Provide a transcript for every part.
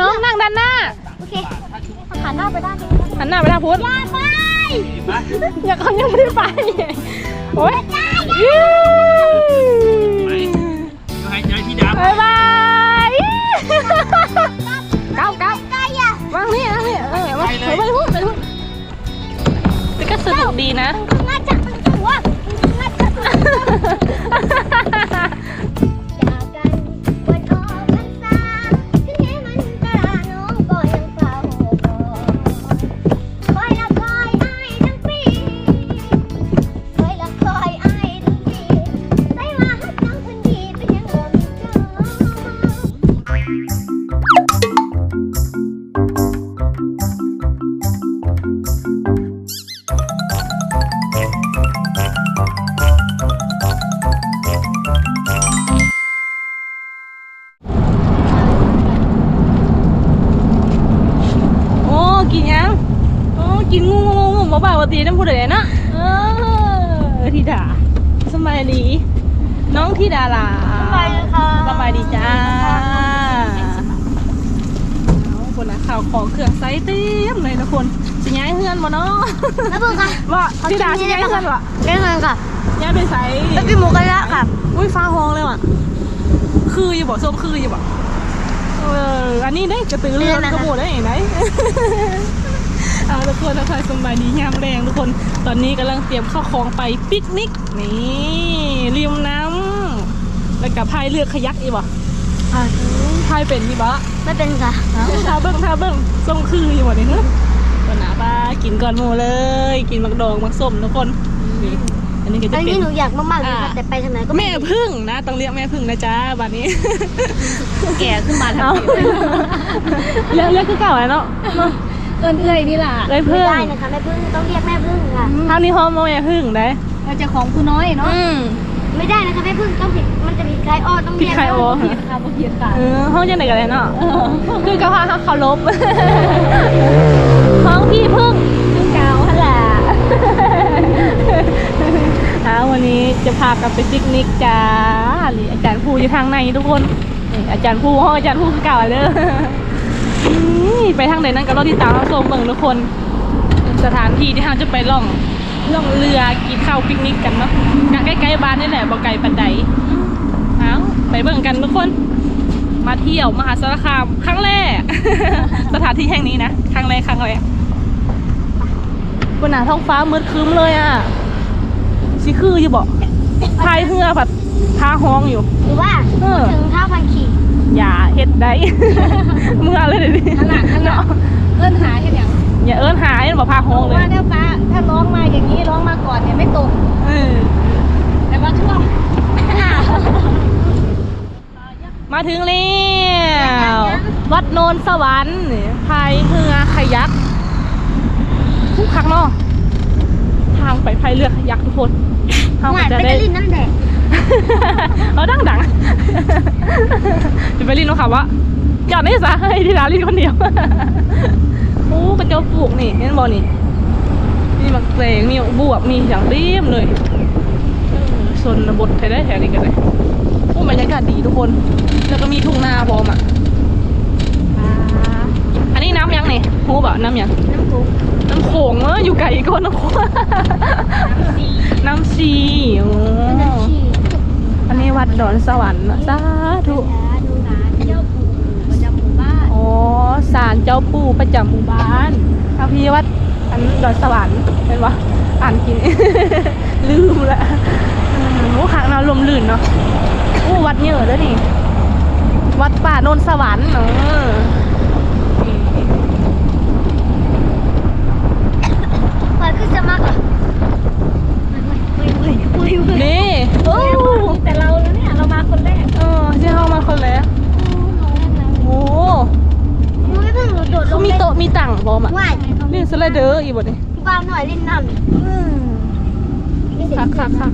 น้องนั่งด้านหน้า โอเคหันหน้าไปด้านนี้หันหน้าไปทางพุทธอย่าไปอย่าเขายังไม่ได้ไปโอ๊ยยูไปให้ย้ายที่ดำบายบายเก้าเก้าไกลอะวางนี่วางนี่เออวางไปไปพูดไปพูดแต่ก็สนุกดีนะง่ายจังมันหัวง่ายจัง กินงูงูงูบ่บ่าวตีน้ำผู้ใดเนาะเออธิดาสบายดี น้องธิดาล่ะสบายดีค่ะสบายดีจ้าเอาคนนะข่าวของเครื่องไซส์เต็มเลยนะคนสิย้ายเฮือนบ่เนาะแล้วเบิ่งค่ะว่าธิดาสิย้ายเฮือนบ่เล่นกันค่ะย้ายไปไสแล้วกินหมูกระทะค่ะอุ้ยฟ้าห้องเลยว่ะคืออยู่บ่ส้มคืออยู่บ่เอออันนี้ได้กระตือรือร้นกระโดดได้ไหน เอาทุกคนทักทายสบายดียามแรงทุกคนตอนนี้กำลังเตรียมข้าวของไปปิกนิกนี่ริมน้ำแล้วกับพายเรือขยักอีกบ่พายเป็นพี่บ่ไม่เป็นค่ะทาเบิ้งทาเบิ้งส่งคืออยู่บ่เนี่ยเนอะก่อนหนาป้ากินก่อนหมูเลย กินมักดองมักส้มทุกคนนี่อันนี้ก็จะอันเป็นี้นหนูอยากมากๆเลยค่ะอ่าแต่ไปทางไหนก็แม่พึ่งนะต้องเรียกแม่พึ่งนะจ๊ะบัดนี้ แก่ขึ้นมาทันเอาทีเลยเรียกเรียกคือเก่าแล้วเนาะ เอิ้นเอ้ยนี่ล่ะเลยไม่พึ่งได้นะคะแม่พึ่งต้องเรียกแม่พึ่งค่ะเท่านี้ห้องแม่พึ่งได้เราจะของผู้น้อยเนาะอืมไม่ได้นะคะแม่พึ่งต้องผิดมันจะมีใครอ้อต้องผิดเรียกใครโอเพียรค่ะบ่เพียรค่ะเออห้องจะไหนกันเลยเนาะคือกะเพราเขาลบห้องพี่พึ่งซึ่งกาวหั่นล่ะอ่าวันนี้จะพากันไปปิกนิกจ้านี่อาจารย์ภูอยู่ทางในทุกคนนี่อาจารย์ภูห้องอาจารย์ภูคือเก่าเลยนี่ ไปทางไหนนั่นก็รอที่ตามเราชมเมืองทุกคน สถานที่ที่เราจะไปล่องล่องเรือกินข้าวปิกนิกกันเนาะกะใกล้ๆบ้านนี่แหละบ่ไกลปันใดเอาไปเบิ่งกันทุกคน มาเที่ยวมหาสารคามครั้งแรก สถานที่แห่งนี้นะครั้งแรกครั้งแรกบนหนาท้องฟ้ามืดครึ้มเลยอะสิคืออยู่บ่พายเรือผัดพาห้องอยู่ หรือว่าเออถึงเท่าพันขี่ อย่าเฮ็ดได้ เมื่อเลยเดี๋ยวนี้ขนาดขนาดเอิ้นหาเฮ็ดหยังอย่าเอิ้นหาเอิ้นบอกพาห้องเลยว่าถ้าฟ้าถ้าร้องมาอย่างนี้ร้องมาก่อนเนี่ยไม่ตกเออแต่ว่าช่วงมาถึงแล้ววัดโนนสวรรค์นี่พายเรือขยักทุกครั้งเนาะทางไปพายเรือขยักทุกคนเราหวานจะไปได้กระลินนั่นแหละ เราดังดังจะไปลินเขาค่ะวะจอดนี่ซะให้ที่ร้านลินคนเดียวโอ้กระเจ้าปลูกนี่เห็นบอนี่มีหมักเสงมีบวบมีอย่างเรียมเลยชนบทไทยได้แถวนี้กันเลยโอ้บรรยากาศดีทุกคน แล้วก็มีทุ่งนาพร้อมอะอันนี้น้ำยังนี่ฮูบอะน้ำยังน้ำพุน้ำโขงเนออยู่ไกลก่อนน้ำโขงน้ำชีน้ำชีอั นนี้วัดดอนสวรรค์เนอะสาธุดูนะเจ้าปู่ประจำหมู่บ้านอ๋อศาลเจ้าปู่ประจำหมู่บ้านพระพี่วัดอันดอนสวรรค์เป็นวะอ่านกิน ลืมละอืมโอ้ขางนาลมลื่นเนาะโอ้วัดเยอะด้วยนี่ วัดป่าโนนสวรรค์เนาะเปิดขึ้นจะมาก อะเฮ้ยเฮ้ยเฮ้ยเฮ้ยนี่โอ้แต่เราแล้วเนี่ยเรามาคนแรกเออที่เข้ามาคนแรกโอ้หนูไม่เพิ่งหนูโดดลเขางมีโต๊ะมีตังพร้อมอะว่ายนี่สไลเดอร์อีกบ่เนี่ยพี่บ้านหน่อยเล่นน้ำอืมคักคักคัก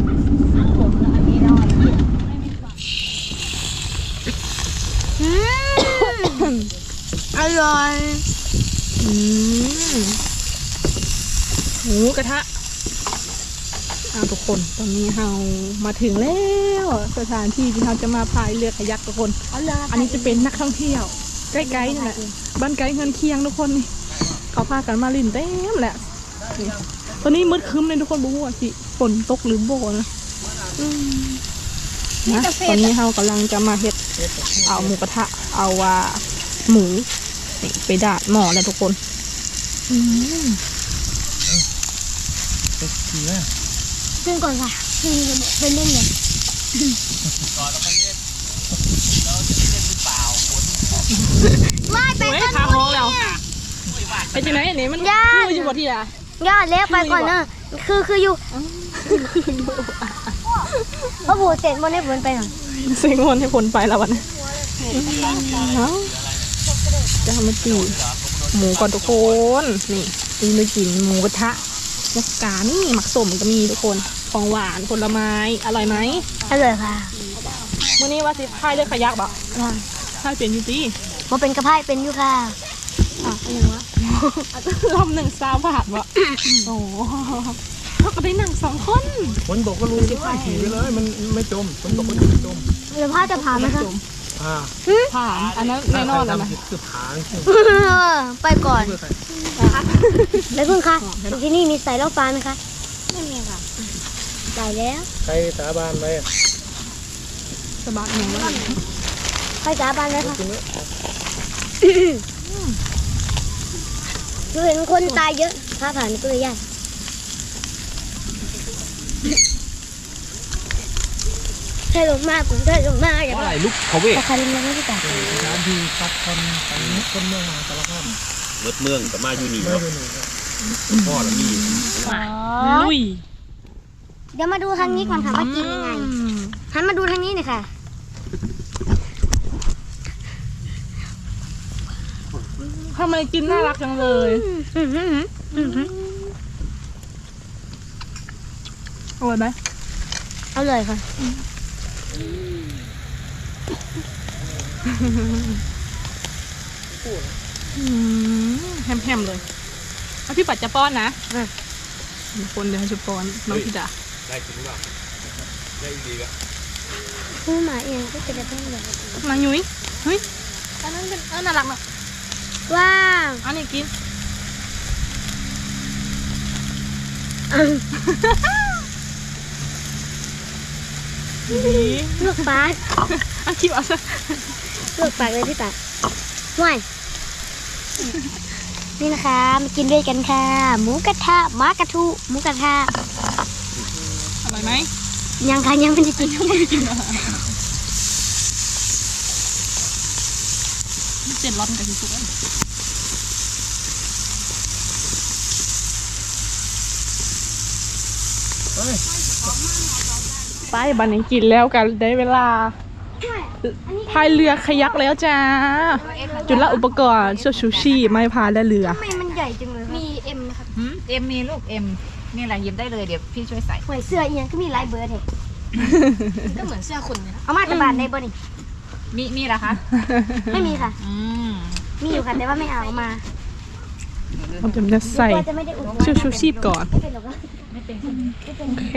อืมอร่อยอืมหมูกระทะเอาทุก คนตอนนี้เรามาถึงแล้วสถานที่ที่เราจะมาพายเรือขยักทุกคนเอาเลยอันนี้จะเป็นนักท่องเที่ยวจใกล้ๆนี่แหละบ้านไกลเงินเคียงทุกคนนี่เขาพากันมาลินเต็มแหละนี่ตอนนี้มืดครึ้มเลยทุกคนบอกว่าสิฝนตกหรือโบนะอืมนะตอนนี้เรากำลังจะมาเฮ็ดเอาหมูกระทะ เอาว่าหมูนี่ไปดาดหม้อแล้วทุกคนอืม ขึ้นก่อนค่ะขึ้นไปเล่นเลยไม่ไปโอ้ยต้นขาทุห้องนแล้วไปจังไหนอันนี้มันย่าคือยู่บ่ที่อะยอดเล็กไปก่อนเนอะคือคืออยู่พระบูเสร็จบนให้ฝนไปหน่อยเซ็งวนให้ผลไปแล้ววันนี้จะทำมาจีหมูก่อนทุกคนนี่ตีมากินหมูกระทะมักกานี่หมักสมก็มีทุกคน ของหวานผลไม้ อร่อยไหมอร่อยค่ะมื่อนี้ว่าสิพายเรือขยักบ่พายเปลี่ยนอยูตี้มาเป็นกระเพายเป็นอยู่ค่ะอะเป็นยังวะลำหนึ่งซาวบาทบ่โอ้เขาก็ได้นั่งสองคนฝนตกก็ลุยขี่ไปเลย มันไม่จมฝนตกก็ไม่จมเดี๋ยวพ่อจะพาไหมคะอ่าผ่านอันนั้นแน่นอนแล้วนะคือผางไปก่อนเพื่อใครแล้วคุณคะที่นี่มีสายล่อฟ้าไหมคะไม่มีค่ะ สายแล้วใครสาบานไว้สบายอย่างนั้นใครสาบานเลยค่ะหนูเห็นคนตายเยอะพาผ่านก็เลยยากถ้าลงมาผมถ้าลงมาอย่าอะไรลุกเขาเวราคาเล่นไม่ได้ต่างสามทีครับคนคนคนเมืองมหาสารคามเบิดเมืองกับมาอยู่นี่ไม่เนาะเป็นหนึ่งพ่อละมีลุย เดี๋ยวมาดูทางนี้ก่อนค่ะว่ากินยังไงหันมาดูทางนี้หน่อยค่ะ ทำไมกินน่ารักจังเลยอือหืออือหืออร่อยไหมเอาเลยค่ะ อืมแฮมๆเลยเอาพี่ปัดจะป้อนนะ คนเดี๋ยวให้ชุบป้อนน้องพี่ดา ได้จริงเปล่าได้ดีก็คือหมาเองก็จะได้ต้องเลยนางยุ้ยเฮ้ยอันนั้นเป็นเออน่ารักเนอะว้าวอันนี้กินดีลูกปลาเอาคลิปเอาซะลูกปลาเลยพี่ปลาห่วยนี่นะคะมากินด้วยกันค่ะ หมูกระทะหมากระทุหมูกระทะอ ร่อยไหมยังค่ะยังไม่ได้กินเจ็ดร้อนกับที่สุดแล้วเฮ้ยไปบันนี้กินแล้วกันได้เวลาพายเรือขยักแล้วจ้า จุดละอุปกรณ์ช่วยชูชีพไม่พายและเรือทำไมมันใหญ่จังเลยมีเอ็มครับหืมเอ็มมีลูกเอ็ม นี่แหละหยิบได้เลยเดี๋ยวพี่ช่วยใส่ห่วยเสื้ออีกอย่างก็มีลายเบอร์ดเลยก็เหมือนเสื้อคุณเนี่ยเอามาจากบ้านได้บ่นี่มีมีเหรอคะไม่มีค่ะ อืมมีอยู่ค่ะแต่ว่าไม่เอามาเราจะจะใส่กลัวจะไม่ได้อุดช่วยชูชีพก่อน ไม่เป็นหรอกค่ะโอเค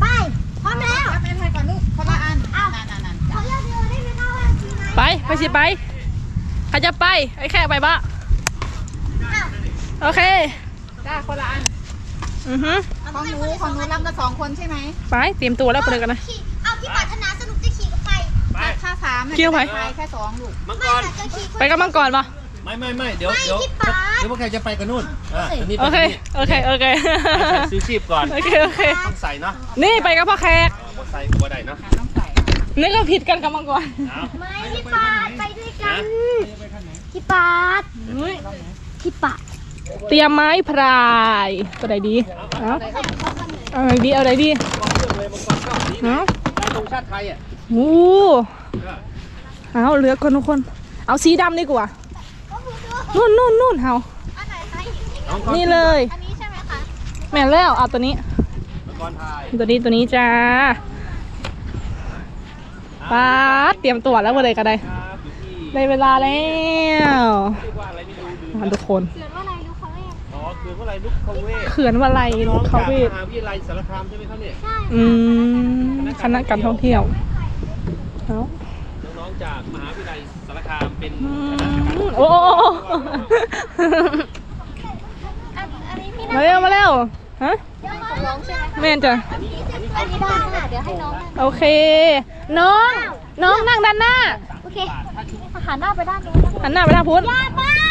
ไปพร้อมแล้วไปไปก่อนลูกคนละอันเอานั่นนั่นนั่น ขอเลือกเรือได้ไหมคะว่าสีไหน ไป ไปสิไป ใครจะไป ไอ้แค่ไปบ้าอ้าว โอเค จ้าคนละอันอือฮึของหนูของหนูรับกันสองคนใช่ไหมไปเตรียมตัวแล้วไปเลยกันนะ ขี่เอาที่ปรารถนาสนุกจะขี่กับใครไปค่าสามน่ะเกี่ยวไหมจะด้แค่สองลูกมังกไม่รแต่จะขี่คนไปกับมังกรปะไม่ไม่ไม่เดี๋ยวไม่เดี๋ยวที่ป๊าดเดี๋ยวพวกใครจะไปกันนู่นอะอันนี้โอเค โอเค โอเค ใส่ซื้อชีพก่อนโอเค โอเค ต้องใส่เนาะนี่ไปกับพ่อแขกเอาบ่ใส่ก็ได้เนาะต้องใส่นี่ก็ผิดกันกับมังกรเอาไม่ที่ปาดไปด้วยกันะนที่ปาดที่ปาด เตรียมไม้พรายตัวไหนดีเอาเอาไหนดีเอาไหนดีเนาะลายธงชาติไทยอะโอ้เอาเหลือคนทุกคน เอาสีดำดีกว่านู่นนู่นนู่นเอาอันไหนคะน้องกรนี่เลยอันนี้ใช่ไหมคะแม่นแล้วเอาตัวนี้มังกรไทยตัวนี้ตัวนี้จ้าป้าดเตรียมตัวแล้วมาเลยก็ได้ครับอยู่ที่ได้เวลาแล้วเรียกว่าอะไรไม่รู้ลืมมาทุกคน อ๋อคือว่าอะไรลูกเขาเวทเขื่อนวลัยน้องเขาจากเวมทหาวิทยาลัยสารคามใช่ไหมครับเนี่ยใช่อืมคณะการท่องเที่ยวเอาจากมหาวิทยาลัยสารคามเป็นอืคณะกรรมมโอ้โอ้โอ้อันอันนี้พี่มาเร็วมาเร็วฮะเดี๋ยวของน้องใช่ไหมแม่นจ้ะ อันนี้ได้ค่ะเดี๋ยวให้น้องนั่งโอเค น้อง น้องนั่งด้านหน้าโอเคหันหน้าไปด้านนู้นหันหน้าไปทางพุ้นอย่าไป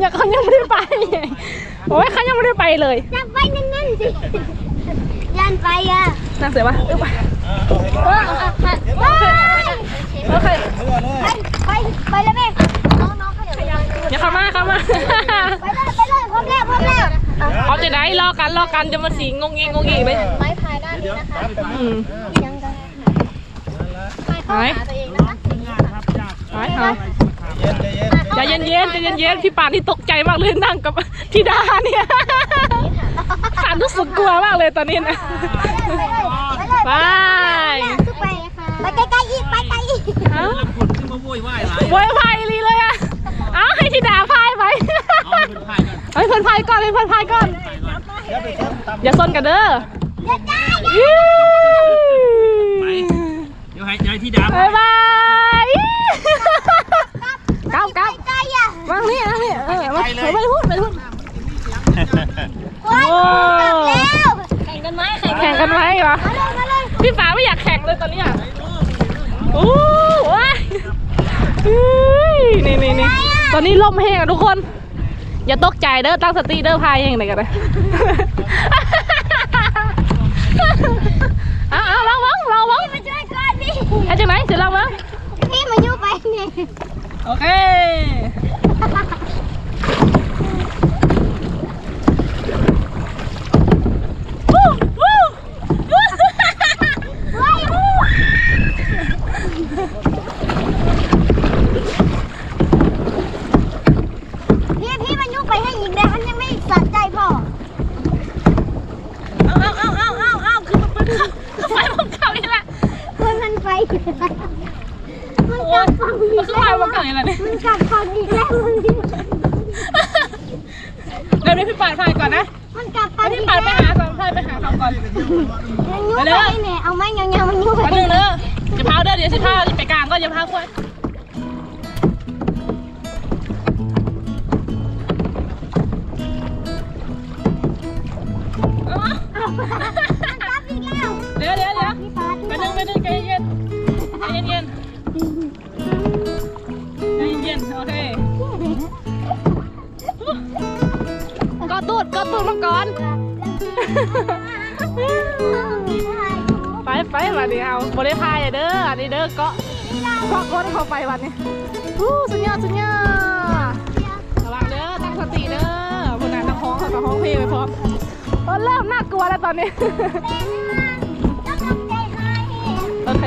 อย่าเขายังไม่ได้ไป โอ้ยเขายังไม่ได้ไปเลยอย่าไปนั่นๆสิยันไปอะนั่งเสียปะอึ๊บเออไปโอเคไปไปเลยแม่น้องน้องเขาเดี๋ยวไปเลยอย่าเข้ามาเข้ามา ไปเลยไปเลยพร้อมแล้วพร้อมแล้วเอาจะได้รอกันรอกันจะมาสีงงเงงงงเงงไปไม้พายด้านนี้นะคะอืมยังกันพายเข้าหาตัวเองนะคะไปค่ะ ใจเย็นเย็นๆใจเย็นเย็นๆพี่ปานที่ตกใจมากเลยนั่งกับธิดาเนี่ยขารู้สึกกลัวมากเลยตอนนี้นะไปไปไปไกลๆอีกไปไกลอีกเอ้าแล้วคนขึ้นมาโวยวายหลายโวยพายลีเลยอะเอาให้ธิดาพายไปเอาเป็นพายกันให้เพื่อนพายก่อนให้เพื่อนพายก่อนพายก่อน อย่าซนกันเด้ออย่าจ้าอิ๊วไปเดี๋ยวให้เดี๋ยวให้ที่ดาบ๊ายบายกลับกลับ ไกลอะ วางนี่วางนี่เออมาไปไปพูดไปพูด โอ้ยกลับแล้ว แข่งกันไหมแข่งกันไหมวะ มาเลยมาเลย พี่ฟ้าไม่อยากแข่งเลยตอนนี้อะโอ้ว้ายอุ้ยนี่นี่นี่ตอนนี้ลมแห้งอะทุกคน อย่าตกใจเด้อตั้งสติเด้อพายเองไหนกันเลยเอาเอาลองวังลองวังมาช่วยก่อนพี่ไอ้จังไหนเสร็จแล้วมั้งพี่มายุ่ไปเนี่ยโอเค วู้วู้วู้ พี่พี่มายุ่ไปให้อีกเลยมันยังไม่สะใจพอ เอาเอาเอาเอาเอาเอาคือมันเป็นไฟมันเก่าอีกแล้ว คนมันไปมันก โอ้ ลั ย บฝั่งอี มัน ก คือ แล้ ไฟ ว มันเก่าอีกแล้วเนี่ย มันกลับฝั่งอีกแล้วมัน เดี๋ยวนี้พี่ปานพายก่อนนะมันกลับฝั่งพี่อีกปานแล้วไปหาก่อนพายไปหาเขาก่อนมันยุ่ไปเนี่ยเอาไม้ยาวๆมันยุ่ไปมาหนึ่งเด้อจะพาเด้อเดี๋ยวสิพาไปกลางก็อย่าพาควายมันกลับอีกแล้วเดี๋ยวเดี๋ยวเดี๋ยวพี่ปาไปหนึ่งไปหนึ่งใจเย็นใจเย็นเย็นใจเย็นโอเค ตูดกอดตูดมังกร ไปไปมาดิเอาบริพายอะเด้ออันนี้เด้อเกาะเกาะก้นเข้าไปวันนี้อู้สุดยอดสุดยอดระวังเด้อตั้งสติเด้อคนนั้นนักฮ้องเขาก็ฮ้องเพลงไปพร้อมตอนเริ่มน่ากลัวแล้วตอนนี้โอเค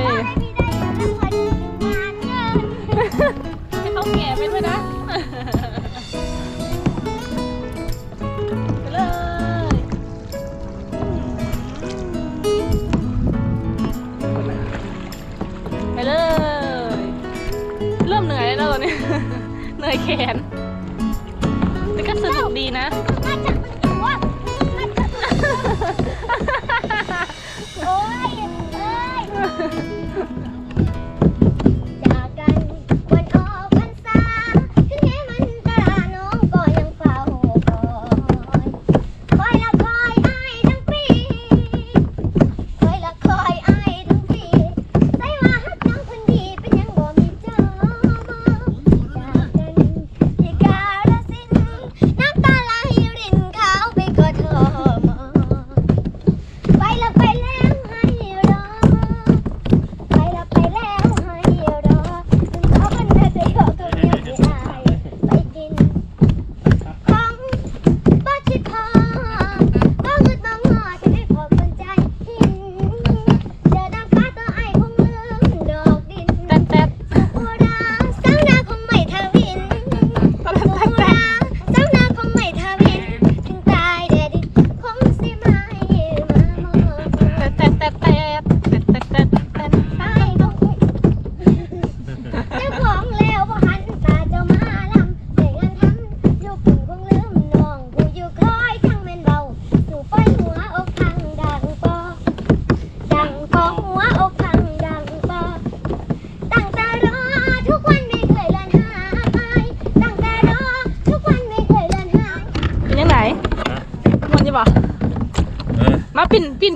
ให้เขาแก่ไปด้วยนะ แขน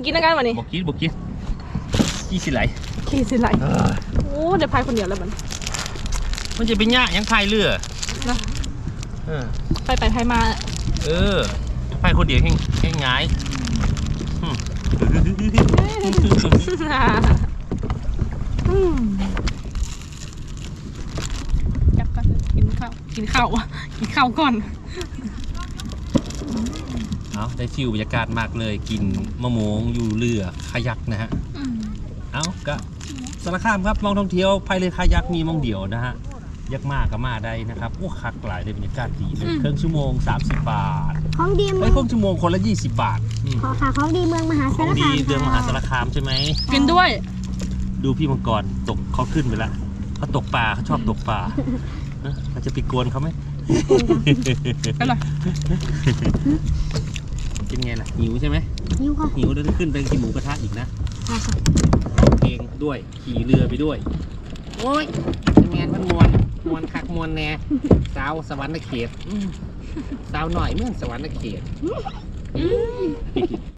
ปิ่นปิ่นกินด้วยกันวันนี้บอกกินบอกกินกี่สิไหลขี่สิไหลเออโอ้เดี๋ยวพายคนเดียวแล้วมัน มันจะเป็นยากยังพายเรือนะเออไปไปพายมา เออพายคนเดียวแห้งแห้งง่ายอืมอืมจับกันกินข้าวกินข้าวกินข้าวก่อน เอาได้ฟิวบรรยากาศมากเลยกินมะม่วงอยู่เรือคายักนะฮะเอาก็สารคามครับมองท่องเที่ยวภายเรือคายักมีมองเดียวนะฮะยักมากก็มาได้นะครับโอ้คักหลายเลยบรรยากาศดีเลยอืมเครื่องชั่วโมง 30 บาทของดีเมืไอ้อยงเครื่องชั่วโมงคนละ 20 บาทอืมขอค่ะของดีเมืองมหาขสาองรดีคามเดือนมหาสารค่ะคามใช่ไหมกินด้วย ดูพี่มังกรตกเขาขึ้นไปแล้วเขาตกปลาเขาชอบตกปลาเอ๊ะเราจะไปกวนเขาไหมไปเลย เป็นไงล่ะหิวใช่ไหมนิ้วค่ะหิวแล้วจะขึ้นไปกินหมูกระทะอีกนะค่ะค่ะร้องเพลงด้วยขี่เรือไปด้วย โอ้ยแมนมันมวนมวนคักมวนแน่สาวสวรรค์เขตอืมสาวหน่อยเมืองสวรรค์เขต